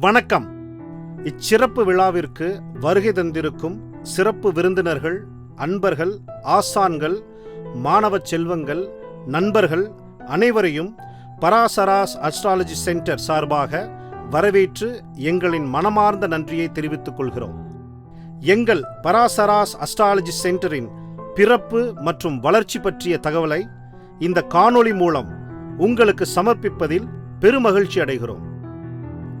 வணக்கம். இச்சிறப்பு விழாவிற்கு வருகை தந்திருக்கும் சிறப்பு விருந்தினர்கள் அன்பர்கள் ஆசான்கள் மாணவ செல்வங்கள் நண்பர்கள் அனைவரையும் பராசராஸ் அஸ்ட்ராலஜி சென்டர் சார்பாக வரவேற்று எங்களின் மனமார்ந்த நன்றியை தெரிவித்துக் கொள்கிறோம். எங்கள் பராசராஸ் அஸ்ட்ராலஜி சென்டரின் பிறப்பு மற்றும் வளர்ச்சி பற்றிய தகவலை இந்த காணொளி மூலம் உங்களுக்கு சமர்ப்பிப்பதில் பெருமகிழ்ச்சி அடைகிறோம்.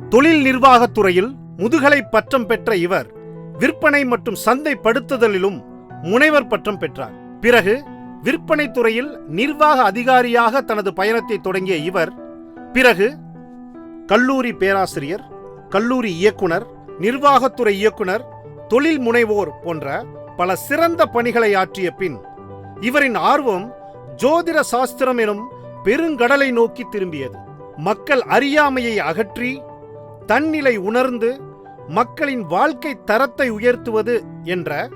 தொழில் நிர்வாகத் துறையில் முதுகலை பட்டம் பெற்ற இவர் விற்பனை மற்றும் சந்தைப்படுத்துதலிலும் முனைவர் பட்டம் பெற்றார். பிறகு விற்பனை துறையில் நிர்வாக அதிகாரியாக தனது பயணத்தை தொடங்கிய இவர் பிறகு கல்லூரி பேராசிரியர் கல்லூரி இயக்குனர் நிர்வாகத்துறை இயக்குனர் தொழில் முனைவோர் போன்ற பல சிறந்த பணிகளை ஆற்றிய பின் இவரின் ஆர்வம் ஜோதிட சாஸ்திரம் எனும் பெருங்கடலை நோக்கி திரும்பியது. மக்கள் அறியாமையை அகற்றி தன்னிலை உணர்ந்து மக்களின் வாழ்க்கை தரத்தை உயர்த்துவது என்ற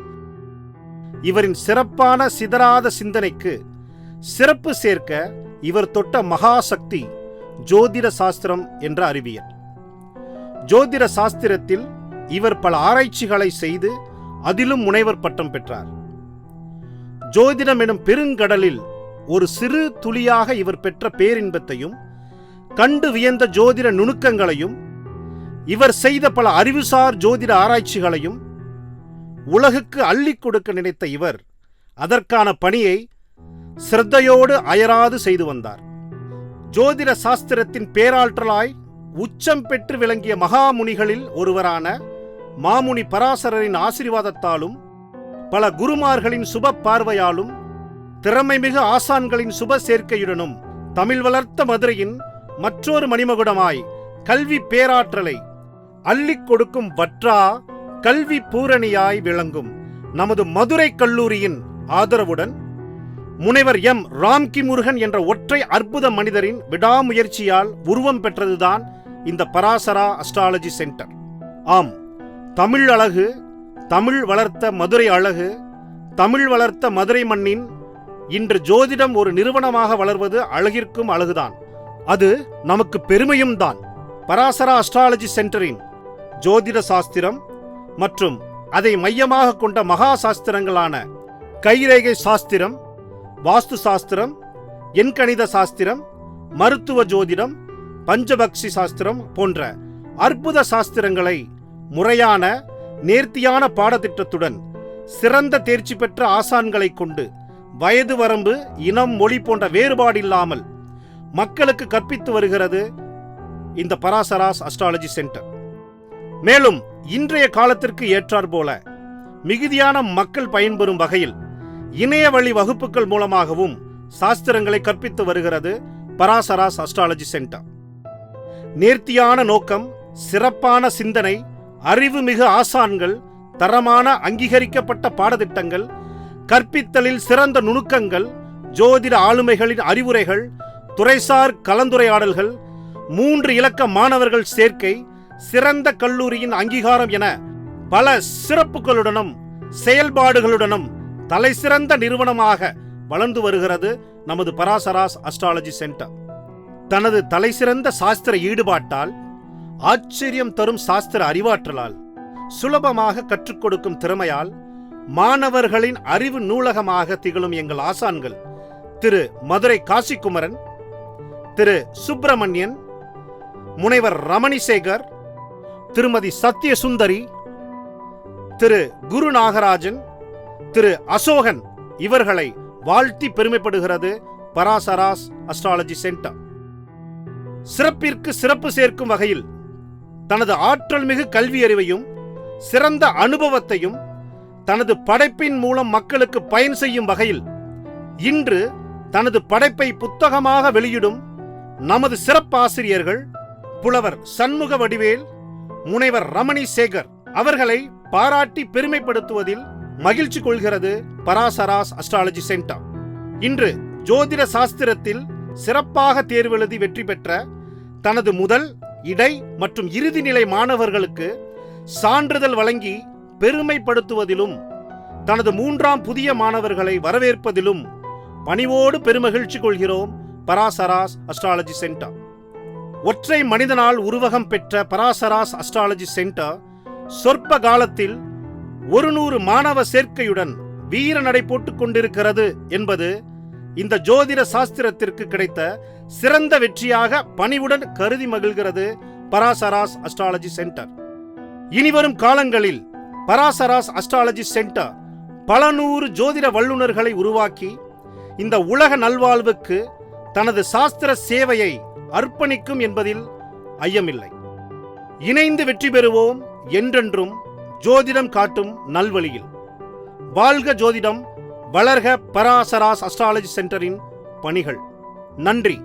இவரின் சிறப்பான சிதறாத சிந்தனைக்கு சிறப்பு சேர்க்க இவர் தொட்ட மகாசக்தி ஜோதிட சாஸ்திரம் என்ற அறிவியல். ஜோதிட சாஸ்திரத்தில் இவர் பல ஆராய்ச்சிகளை செய்து அதிலும் முனைவர் பட்டம் பெற்றார். ஜோதிடம் எனும் பெருங்கடலில் ஒரு சிறு துளியாக இவர் பெற்ற பேரின்பத்தையும் கண்டு வியந்த ஜோதிட நுணுக்கங்களையும் இவர் செய்த பல அறிவுசார் ஜோதிட ஆராய்ச்சிகளையும் உலகுக்கு அள்ளிக் கொடுக்க நினைத்த இவர் அதற்கான பணியை சிரத்தையோடு அயராது செய்து வந்தார். ஜோதிட சாஸ்திரத்தின் பேராற்றலாய் உச்சம் பெற்று விளங்கிய மகாமுனிகளில் ஒருவரான மாமுனி பராசரரின் ஆசீர்வாதத்தாலும் பல குருமார்களின் சுப பார்வையாலும் திறமைமிகு ஆசான்களின் சுப சேர்க்கையுடனும் தமிழ் வளர்த்த மதுரையின் மற்றொரு மணிமகுடமாய் கல்வி பேராற்றலை அள்ளிக் கொடுக்கும் வற்றா கல்வி பூரணியாய் விளங்கும். நமது மதுரை கல்லூரியின் ஆதரவுடன் முனைவர் எம். ராம்கி முருகன் என்ற ஒற்றை அற்புத மனிதரின் விடாமுயற்சியால் உருவம் பெற்றதுதான் இந்த பராசரா அஸ்ட்ராலஜி சென்டர். ஆம் தமிழ் அழகு தமிழ் வளர்த்த மதுரை அழகு தமிழ் வளர்த்த மதுரை மண்ணின் இன்று ஜோதிடம் ஒரு நிறுவனமாக வளர்வது அழகிற்கும் அழகுதான். அது நமக்கு பெருமையும் தான் பராசரா அஸ்ட்ராலஜி சென்டரின் ஜோதிட சாஸ்திரம் மற்றும் அதை மையமாக கொண்ட மகா சாஸ்திரங்களான கைரேகை சாஸ்திரம் வாஸ்து சாஸ்திரம் எண்கணித சாஸ்திரம் மருத்துவ ஜோதிடம் பஞ்சபக்ஷி சாஸ்திரம் போன்ற அற்புத சாஸ்திரங்களை முறையான நேர்த்தியான பாடத்திட்டத்துடன் சிறந்த தேர்ச்சி பெற்ற ஆசான்களை கொண்டு வயது வரம்பு இனம் மொழி போன்ற வேறுபாடில்லாமல் மக்களுக்கு கற்பித்து வருகிறது இந்த பராசராஸ் அஸ்ட்ராலஜி சென்டர். மேலும் இன்றைய காலத்திற்கு ஏற்றாற்போல மிகுதியான மக்கள் பயன்பெறும் வகையில் இணைய வழி வகுப்புகள் மூலமாகவும் சாஸ்திரங்களை கற்பித்து வருகிறது பராசராஸ் அஸ்ட்ராலஜி சென்டர். நேர்த்தியான நோக்கம் சிறப்பான சிந்தனை அறிவுமிகு ஆசான்கள் தரமான அங்கீகரிக்கப்பட்ட பாடத்திட்டங்கள் கற்பித்தலில் சிறந்த நுணுக்கங்கள் ஜோதிட ஆளுமைகளின் அறிவுரைகள் துறைசார் கலந்துரையாடல்கள் மூன்று இலக்க மாணவர்கள் சேர்க்கை சிறந்த கல்லூரியின் அங்கீகாரம் என பல சிறப்புகளுடனும் செயல்பாடுகளுடனும் தலைசிறந்த நிறுவனமாக வளர்ந்து வருகிறது நமது பராசராஸ் அஸ்ட்ராலஜி சென்டர். தனது தலைசிறந்த சாஸ்திர ஈடுபாட்டால் ஆச்சரியம் தரும் சாஸ்திர அறிவாற்றலால் சுலபமாக கற்றுக் கொடுக்கும் திறமையால் மாணவர்களின் அறிவு நூலகமாக திகழும் எங்கள் ஆசான்கள் திரு மதுரை காசிக்குமரன் திரு சுப்பிரமணியன் முனைவர் ரமணிசேகர் திருமதி சத்யசுந்தரி திரு குரு நாகராஜன் திரு அசோகன் இவர்களை வாழ்த்தி பெருமைப்படுகிறது பராசராஸ் அஸ்ட்ராலஜி சென்டர். சிறப்பிற்கு சிறப்பு சேர்க்கும் வகையில் தனது ஆற்றல் மிகு கல்வி அறிவையும் சிறந்த அனுபவத்தையும் தனது படைப்பின் மூலம் மக்களுக்கு பயன் செய்யும் வகையில் இன்று தனது படைப்பை புத்தகமாக வெளியிடும் நமது சிறப்பாசிரியர்கள் புலவர் சண்முக வடிவேல் முனைவர் ரமணி சேகர் அவர்களை பாராட்டி பெருமைப்படுத்துவதில் மகிழ்ச்சி கொள்கிறது பராசராஸ் அஸ்ட்ராலஜி சென்டர். இன்று ஜோதிட சாஸ்திரத்தில் சிறப்பாக தேர்வெழுதி வெற்றி பெற்ற தனது முதல் இடை மற்றும் இறுதி நிலை மாணவர்களுக்கு சான்றிதழ் வழங்கி பெருமைப்படுத்துவதிலும் தனது மூன்றாம் புதிய மாணவர்களை வரவேற்பதிலும் பணிவோடு பெருமகிழ்ச்சி கொள்கிறோம் பராசராஸ் அஸ்ட்ராலஜி சென்டர். ஒற்றை மனிதனால் உருவகம் பெற்ற பராசராஸ் அஸ்ட்ராலஜி சென்டர் சொற்ப காலத்தில் ஒரு நூறு மாணவ சேர்க்கையுடன் வீர நடை போட்டுக் கொண்டிருக்கிறது என்பது இந்த ஜோதிட சாஸ்திரத்திற்கு கிடைத்த சிறந்த வெற்றியாக பணிவுடன் கருதி மகிழ்கிறது பராசராஸ் அஸ்ட்ராலஜி சென்டர் இனிவரும் காலங்களில் பராசராஸ் அஸ்ட்ராலஜி சென்டர் பல நூறு ஜோதிட வல்லுநர்களை உருவாக்கி இந்த உலக நல்வாழ்வுக்கு தனது சாஸ்திர சேவையை அர்ப்பணிக்கும் என்பதில் ஐயமில்லை. இணைந்து வெற்றி பெறுவோம் என்றென்றும் ஜோதிடம் காட்டும் நல்வழியில். வாழ்க ஜோதிடம் வளர்க பராசராஸ் அஸ்ட்ராலஜி சென்டரின் பணிகள். நன்றி.